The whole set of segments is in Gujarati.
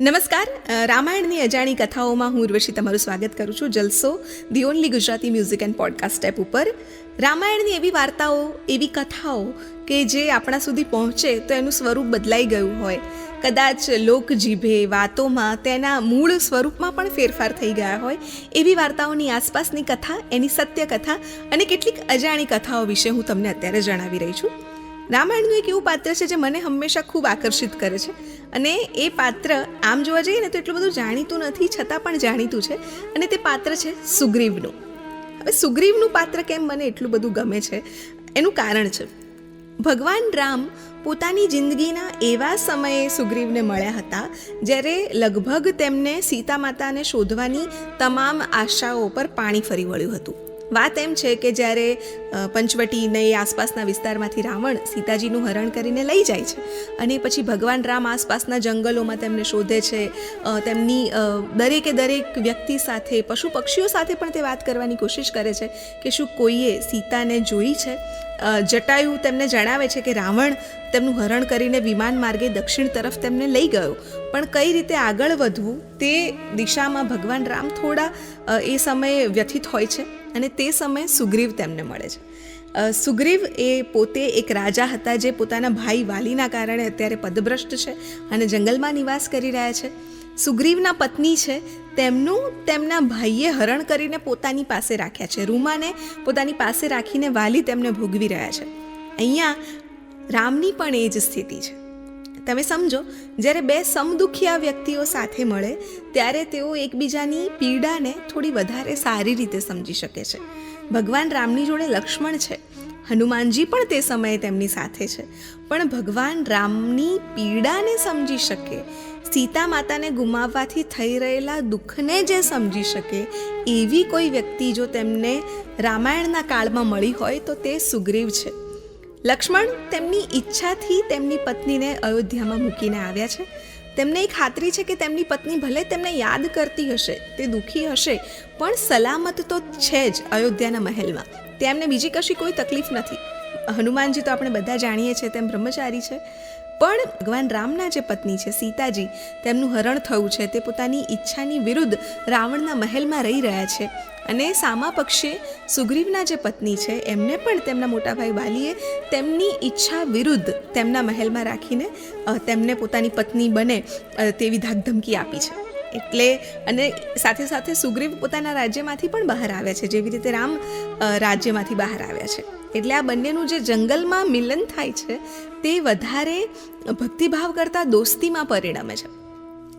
નમસ્કાર. રામાયણની અજાણી કથાઓમાં હું ઉર્વશી તમારું સ્વાગત કરું છું Jalso the only Gujarati music and podcast app ઉપર. રામાયણની એવી વાર્તાઓ, એવી કથાઓ કે જે આપણા સુધી પહોંચે તો એનું સ્વરૂપ બદલાઈ ગયું હોય. કદાચ લોકજીભે વાતોમાં તેના મૂળ સ્વરૂપમાં પણ ફેરફાર થઈ ગયા હોય. એવી વાર્તાઓની આસપાસની કથા, એની સત્ય કથા અને કેટલીક અજાણી કથાઓ વિશે હું તમને અત્યારે જણાવી રહી છું. રામાયણનું એક એવું પાત્ર છે જે મને હંમેશા ખૂબ આકર્ષિત કરે છે. અને એ પાત્ર આમ જોવા જઈએ ને તો એટલું બધું જાણીતું નથી, છતાં પણ જાણીતું છે. અને તે પાત્ર છે સુગ્રીવનું. હવે સુગ્રીવનું પાત્ર કેમ મને એટલું બધું ગમે છે? એનું કારણ છે. ભગવાન રામ પોતાની જિંદગીના એવા સમયે સુગ્રીવને મળ્યા હતા, જ્યારે લગભગ તેમને સીતા માતાને શોધવાની તમામ આશાઓ પર પાણી ફરી વળ્યું હતું. વાત એમ છે કે જ્યારે પંચવટી એ આસપાસના વિસ્તારમાંથી રાવણ સીતાજીનું હરણ કરીને લઈ જાય છે અને પછી ભગવાન રામ આસપાસના જંગલોમાં તેમને શોધે છે તેમની દરેકે દરેક વ્યક્તિ સાથે, પશુ પક્ષીઓ સાથે પણ તે વાત કરવાની કોશિશ કરે છે કે શું કોઈએ સીતાને જોઈ છે? જટાયુ તેમને જણાવે છે કે રાવણ તેમનું હરણ કરીને વિમાન માર્ગે દક્ષિણ તરફ તેમને લઈ ગયો. પણ કઈ રીતે આગળ વધવું તે દિશામાં ભગવાન રામ થોડા એ સમયે વ્યથિત હોય છે અને તે સમયે સુગ્રીવ તેમને મળે છે. સુગ્રીવ એ પોતે એક રાજા હતા જે પોતાના ભાઈ વાલીના કારણે અત્યારે પદભ્રષ્ટ છે અને જંગલમાં નિવાસ કરી રહ્યા છે. સુગ્રીવના પત્ની છે, તેમનું તેમના ભાઈએ હરણ કરીને પોતાની પાસે રાખ્યા છે. રૂમાને પોતાની પાસે રાખીને વાલી તેમને ભોગવી રહ્યા છે. અહીંયા રામની પણ એ જ સ્થિતિ છે. તમે સમજો, જ્યારે બે સમદુખિયા વ્યક્તિઓ સાથે મળે, ત્યારે તેઓ એકબીજાની પીડાને થોડી વધારે સારી રીતે સમજી શકે છે. ભગવાન રામની જોડે લક્ષ્મણ છે. હનુમાનજી પણ તે સમયે તેમની સાથે છે. પણ ભગવાન રામની પીડાને સમજી શકે, સીતા માતાને ગુમાવવાથી થઈ રહેલા દુઃખને જે સમજી શકે, એવી કોઈ વ્યક્તિ જો તેમને રામાયણના કાળમાં મળી હોય તો તે સુગ્રીવ છે. લક્ષ્મણ તેમની ઈચ્છાથી તેમની પત્નીને અયોધ્યામાં મૂકીને આવ્યા છે. તેમને એક ખાતરી છે કે તેમની પત્ની ભલે તેમને યાદ કરતી હશે, તે દુઃખી હશે, પણ સલામત તો છે જ અયોધ્યાના મહેલમાં. તેમને બીજી કશી કોઈ તકલીફ નથી. હનુમાનજી તો આપણે બધા જાણીએ છીએ તેમ બ્રહ્મચારી છે. પણ ભગવાન રામના જે પત્ની છે, સીતાજી, તેમનું હરણ થયું છે, તે પોતાની ઈચ્છાની વિરુદ્ધ રાવણના મહેલમાં રહી રહ્યા છે. અને સામા પક્ષે સુગ્રીવના જે પત્ની છે, એમને પણ તેમના મોટાભાઈ વાલીએ તેમની ઈચ્છા વિરુદ્ધ તેમના મહેલમાં રાખીને તેમને પોતાની પત્ની બને તેવી ધાકધમકી આપી છે. એટલે, અને સાથે સાથે સુગ્રીવ પોતાના રાજ્યમાંથી પણ બહાર આવ્યા છે, જેવી રીતે રામ રાજ્યમાંથી બહાર આવ્યા છે. એટલે આ બંનેનું જે જંગલમાં મિલન થાય છે, તે વધારે ભક્તિભાવ કરતાં દોસ્તીમાં પરિણમે છે.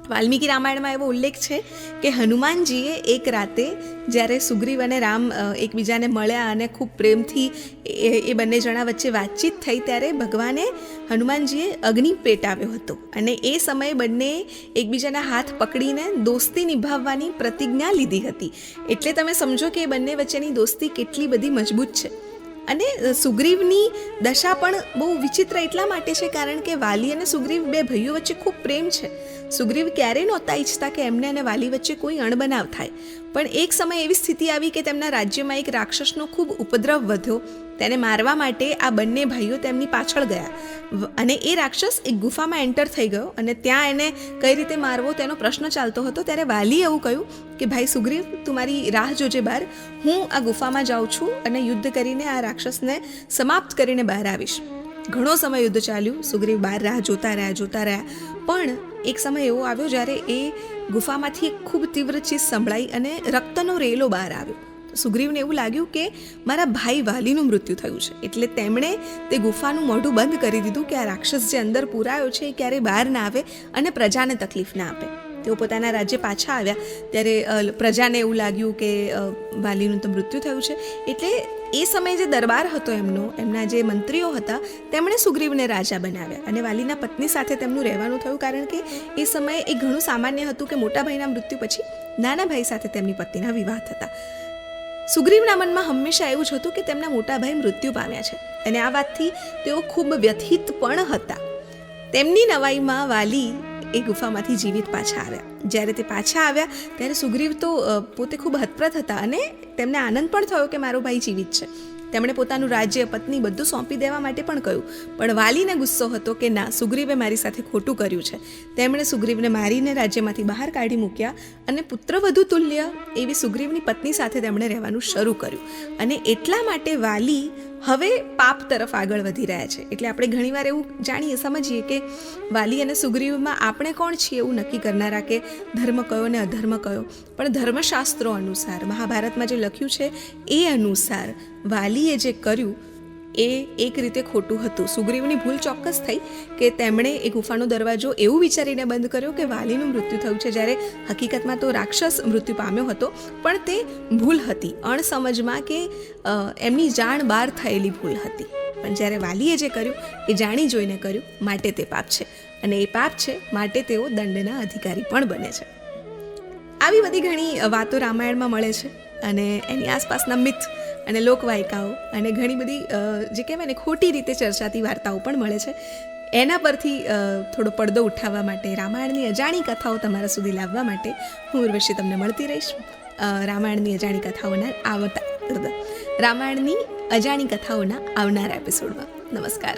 વાલ્મીકી રામાયણમાં એવો ઉલ્લેખ છે કે હનુમાનજીએ એક રાતે જ્યારે સુગ્રીવ અને રામ એકબીજાને મળ્યા અને ખૂબ પ્રેમથી એ બંને જણા વચ્ચે વાતચીત થઈ ત્યારે ભગવાને હનુમાનજીએ અગ્નિ પેટાવ્યો હતો અને એ સમયે બંને એકબીજાના હાથ પકડીને દોસ્તી નિભાવવાની પ્રતિજ્ઞા લીધી હતી. એટલે તમે સમજો કે એ બંને વચ્ચેની દોસ્તી કેટલી બધી મજબૂત છે. અને સુગ્રીવની દશા પણ બહુ વિચિત્ર એટલા માટે છે કારણ કે વાલી અને સુગ્રીવ બે ભાઈઓ વચ્ચે ખૂબ પ્રેમ છે. સુગ્રીવ ક્યારેય નહોતા ઈચ્છતા કે એમને અને વાલી વચ્ચે કોઈ અણબનાવ થાય. પણ એક સમય એવી સ્થિતિ આવી કે તેમના રાજ્યમાં એક રાક્ષસનો ખૂબ ઉપદ્રવ વધ્યો. તેને મારવા માટે આ બંને ભાઈઓ તેમની પાછળ ગયા. અને એ રાક્ષસ એક ગુફામાં એન્ટર થઈ ગયો અને ત્યાં એને કઈ રીતે મારવો તેનો પ્રશ્ન ચાલતો હતો ત્યારે વાલીએ એવું કહ્યું કે, ભાઈ સુગ્રીવ, તું મારી રાહ જોજે બહાર. હું આ ગુફામાં જાઉં છું અને યુદ્ધ કરીને આ રાક્ષસને સમાપ્ત કરીને બહાર આવીશ. ઘણો સમય યુદ્ધ ચાલ્યું. સુગ્રીવ બહાર રાહ જોતા રહ્યા જોતા રહ્યા. પણ એક સમય એવો આવ્યો જ્યારે એ ગુફામાંથી ખૂબ તીવ્ર ચીજ સંભળાઈ અને રક્તનો રેલો બહાર આવ્યો. સુગ્રીવને એવું લાગ્યું કે મારા ભાઈ વાલીનું મૃત્યુ થયું છે. એટલે તેમણે તે ગુફાનું મોઢું બંધ કરી દીધું કે આ રાક્ષસ જે અંદર પૂરાયો છે એ ક્યારેય બહાર ના આવે અને પ્રજાને તકલીફ ના આપે. તેઓ પોતાના રાજ્ય પાછા આવ્યા. ત્યારે પ્રજાને એવું લાગ્યું કે વાલીનું તો મૃત્યુ થયું છે. એટલે એ સમયે જે દરબાર હતો એમનો, એમના જે મંત્રીઓ હતા, તેમણે સુગ્રીવને રાજા બનાવ્યા. અને વાલીના પત્ની સાથે તેમનું રહેવાનું થયું, કારણ કે એ સમયે એ ઘણું સામાન્ય હતું કે મોટા ભાઈના મૃત્યુ પછી નાના ભાઈ સાથે તેમની પત્નીના વિવાહ થતા. સુગ્રીવના મનમાં હંમેશા એવું જ હતું કે તેમના મોટા ભાઈ મૃત્યુ પામ્યા છે. અને આ વાતથી તેઓ ખૂબ વ્યથિત પણ હતા. તેમની નવાઈમાં વાલી એ ગુફામાંથી જીવિત પાછા આવ્યા. જ્યારે તે પાછા આવ્યા, ત્યારે સુગ્રીવ તો પોતે ખૂબ હતપ્રત હતા અને તેમને આનંદ પણ થયો કે મારો ભાઈ જીવિત છે. તેમણે પોતાનું રાજ્ય, પત્ની બધું સોંપી દેવા માટે પણ કહ્યું. પણ વાલીને ગુસ્સો હતો કે ના, સુગ્રીવે મારી સાથે ખોટું કર્યું છે. તેમણે સુગ્રીવને મારીને રાજ્યમાંથી બહાર કાઢી મૂક્યા અને પુત્રવધુ તુલ્ય એવી સુગ્રીવની પત્ની સાથે તેમણે રહેવાનું શરૂ કર્યું. અને એટલા માટે વાલી હવે પાપ તરફ આગળ વધી રહ્યા છે. એટલે આપણે ઘણીવાર એવું જાણીએ, સમજીએ કે વાલી અને સુગ્રીવમાં આપણે કોણ છીએ એવું નક્કી કરનારા કે ધર્મ કયો ને અધર્મ કયો. પણ ધર્મશાસ્ત્રો અનુસાર, મહાભારતમાં જે લખ્યું છે એ અનુસાર વાલીએ જે કર્યું એ એક રીતે ખોટું હતું. સુગ્રીવની ભૂલ ચોક્કસ થઈ કે તેમણે એ ગુફાનો દરવાજો એવું વિચારીને બંધ કર્યો કે વાલીનું મૃત્યુ થયું છે. જ્યારે હકીકતમાં તો રાક્ષસ મૃત્યુ પામ્યો હતો, પણ તે ભૂલ હતી. અણસમજમાં કે એમની જાણ બહાર થયેલી ભૂલ હતી. પણ જ્યારે વાલીએ જે કર્યું, એ જાણી જોઈને કર્યું, માટે તે પાપ છે. અને એ પાપ છે, માટે તેઓ દંડના અધિકારી પણ બને છે. આવી બધી ઘણી વાતો રામાયણમાં મળે છે અને એની આસપાસના મિથ અને લોકવાયકાઓ અને ઘણી બધી જે કહેવાય ને, ખોટી રીતે ચર્ચાતી વાર્તાઓ પણ મળે છે. એના પરથી થોડો પડદો ઉઠાવવા માટે, રામાયણની અજાણી કથાઓ તમારા સુધી લાવવા માટે હું ઉર્વશી તમને મળતી રહીશ. રામાયણની અજાણી કથાઓના આવતા રામાયણની અજાણી કથાઓના આવનારા એપિસોડમાં. નમસ્કાર.